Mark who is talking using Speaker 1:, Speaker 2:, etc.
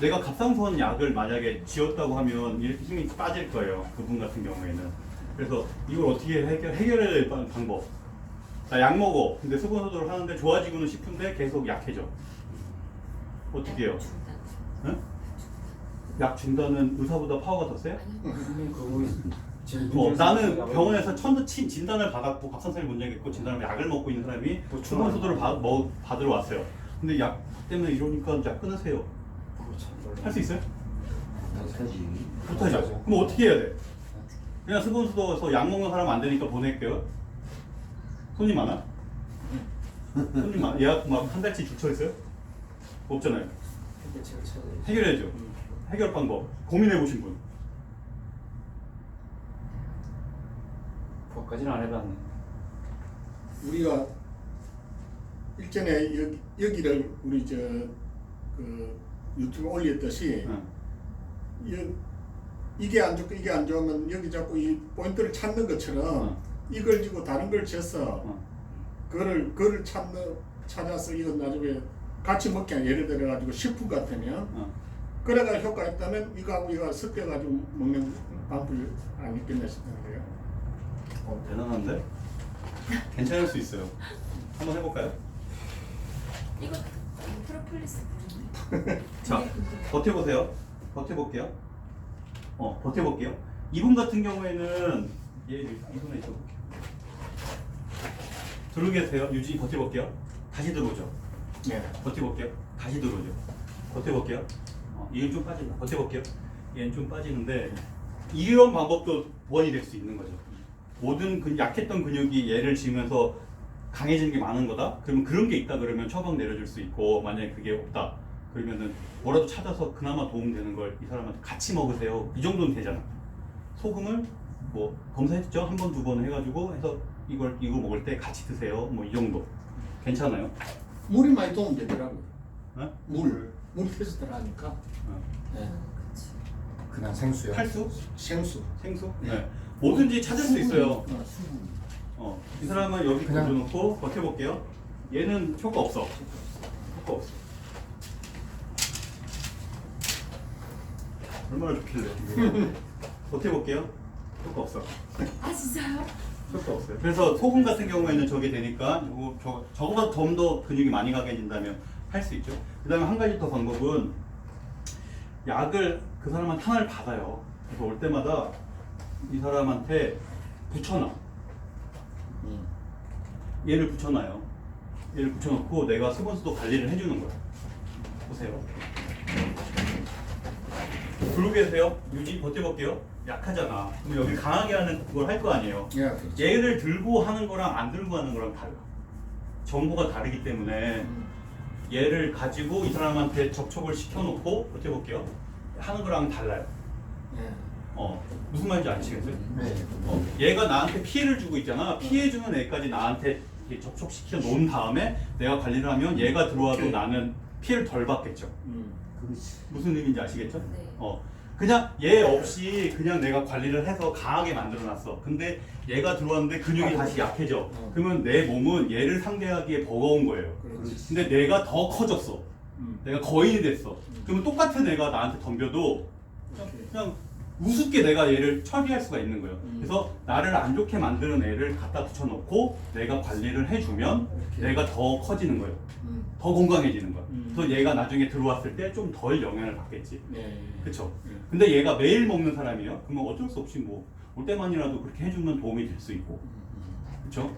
Speaker 1: 내가 갑상선 약을 만약에 지었다고 하면 이렇게 힘이 빠질 거예요. 그분 같은 경우에는. 그래서 이걸 어떻게 해결, 해결해야 될 방- 방법. 나 약 먹어. 근데 수분소독을 하는데 좋아지고는 싶은데 계속 약해져. 어떻게 해요? 응? 약 중단은 의사보다 파워가 더 세요?
Speaker 2: 선생님 그거 지금
Speaker 1: 어, 나는 병원에서 천도 친 진단을 받았고 갑상선이 문제가 있고 진단을 약을 먹고 있는 사람이 수분소독을 받, 먹, 받으러 왔어요. 근데 약 때문에 이러니까 약 끊으세요. 할 수 있어요?
Speaker 3: 못하지.
Speaker 1: 못하죠. 그럼 어떻게 해야 돼? 그냥 수분수도에서 약 먹는 사람 안 되니까 보낼게요. 손님 많아? 손님 많아? 예약 막 한 달치 줄쳐 있어요? 없잖아요. 해결해야죠. 해결 방법. 고민해 보신 분.
Speaker 2: 그것까지는 안 해봤네.
Speaker 4: 우리가 일전에 여기, 여기를 우리 저그 유튜브 올렸듯이
Speaker 1: 응.
Speaker 4: 여, 이게 안 좋고 이게 안 좋으면 여기 자꾸 이 포인트를 찾는 것처럼
Speaker 1: 응.
Speaker 4: 이걸 지고 다른 걸 져서
Speaker 1: 응.
Speaker 4: 그거를 그거를 찾는 찾아서 이거 나중에 같이 먹게 예를 들어 가지고 식품 같으면
Speaker 1: 응.
Speaker 4: 그래가 효과 있다면 이거하고 이거 섞여 가지고 먹는 방법이 아니겠나 싶은 거예요.
Speaker 1: 어, 대단한데? 괜찮을 수 있어요. 한번 해볼까요?
Speaker 5: 이거
Speaker 1: 자, 버텨보세요. 버텨볼게요. 어, 버텨볼게요. 이분 같은 경우에는 얘 이분에 있어 볼게요. 들어 계세요. 유지 버텨볼게요. 다시 들어오죠.
Speaker 4: 네.
Speaker 1: 버텨볼게요. 다시 들어오죠. 버텨볼게요. 어, 얘는 좀 빠진다. 버텨볼게요. 얘는 좀 빠지는데 이런 방법도 원이 될 수 있는 거죠. 모든 그 약했던 근육이 얘를 지면서 강해지는 게 많은 거다. 그러면 그런 게 있다 그러면 처방 내려줄 수 있고 만약에 그게 없다. 그러면은 뭐라도 찾아서 그나마 도움되는 걸 이 사람한테 같이 먹으세요. 이 정도는 되잖아. 소금을 뭐 검사했죠 한 번 두 번 해가지고 해서 이걸 이거 먹을 때 같이 드세요. 뭐 이 정도 괜찮아요?
Speaker 4: 물이 많이 도움 되더라고요.
Speaker 1: 어?
Speaker 4: 물. 물 테스트를 하니까.
Speaker 1: 어.
Speaker 4: 네.
Speaker 5: 그치.
Speaker 3: 그냥 생수요.
Speaker 1: 탈수?
Speaker 4: 생수.
Speaker 1: 생수?
Speaker 4: 네.
Speaker 1: 네. 뭐든지 찾을 수 있어요.
Speaker 4: 어, 수분.
Speaker 1: 어, 이 사람은 여기
Speaker 3: 그냥-
Speaker 1: 던져놓고 버텨볼게요. 얘는 효과 없어. 효과 없어. 얼마나 좋길래. 버텨볼게요. 효과 없어.
Speaker 5: 아 진짜요?
Speaker 1: 효과 없어요. 그래서 소금 같은 경우에는 저게 되니까 요거 저 저거보다 좀 더 근육이 많이 가게 해준다면 할 수 있죠. 그 다음에 한 가지 더 방법은 약을 그 사람한테 하나를 받아요. 그래서 올 때마다 이 사람한테 붙여놔.
Speaker 4: 음.
Speaker 1: 얘를 붙여놔요. 얘를 붙여놓고 내가 수분수도 관리를 해주는 거야. 보세요. 계세요. 유지 버텨볼게요. 약하잖아. 그럼 여기 강하게 하는 그걸 할 거 아니에요.
Speaker 4: 예, 그렇죠.
Speaker 1: 얘를 들고 하는 거랑 안 들고 하는 거랑 달라. 정보가 다르기 때문에
Speaker 4: 음.
Speaker 1: 얘를 가지고 이 사람한테 접촉을 시켜놓고 버텨볼게요. 하는 거랑 달라요.
Speaker 4: 예.
Speaker 1: 어 무슨 말인지 아시겠어요?
Speaker 3: 네.
Speaker 1: 어, 얘가 나한테 피해를 주고 있잖아. 피해주는 애까지 나한테 이렇게 접촉시켜 놓은 다음에 내가 관리를 하면 얘가 들어와도
Speaker 4: 오케이.
Speaker 1: 나는 피해를 덜 받겠죠.
Speaker 4: 음.
Speaker 1: 무슨 의미인지 아시겠죠?
Speaker 5: 네.
Speaker 1: 어, 그냥 얘 없이 그냥 내가 관리를 해서 강하게 만들어놨어. 근데 얘가 들어왔는데 근육이 다시 약해져.
Speaker 4: 어.
Speaker 1: 그러면 내 몸은 얘를 상대하기에 버거운 거예요.
Speaker 4: 그렇지.
Speaker 1: 근데 내가 더 커졌어.
Speaker 4: 음.
Speaker 1: 내가 거인이 됐어. 그러면 똑같은 애가 나한테 덤벼도
Speaker 4: 오케이.
Speaker 1: 그냥 우습게 내가 얘를 처리할 수가 있는 거예요.
Speaker 4: 음.
Speaker 1: 그래서 나를 안 좋게 만드는 애를 갖다 붙여놓고 내가 관리를 해주면. 내가 더 커지는 거예요.
Speaker 4: 음.
Speaker 1: 더 건강해지는 거야.
Speaker 4: 음.
Speaker 1: 그래서 얘가 나중에 들어왔을 때 좀 덜 영향을 받겠지.
Speaker 4: 네.
Speaker 1: 그쵸?
Speaker 4: 네.
Speaker 1: 근데 얘가 매일 먹는 사람이에요. 그러면 어쩔 수 없이 뭐 올 때만이라도 그렇게 해주면 도움이 될 수 있고.
Speaker 4: 음.
Speaker 1: 그쵸?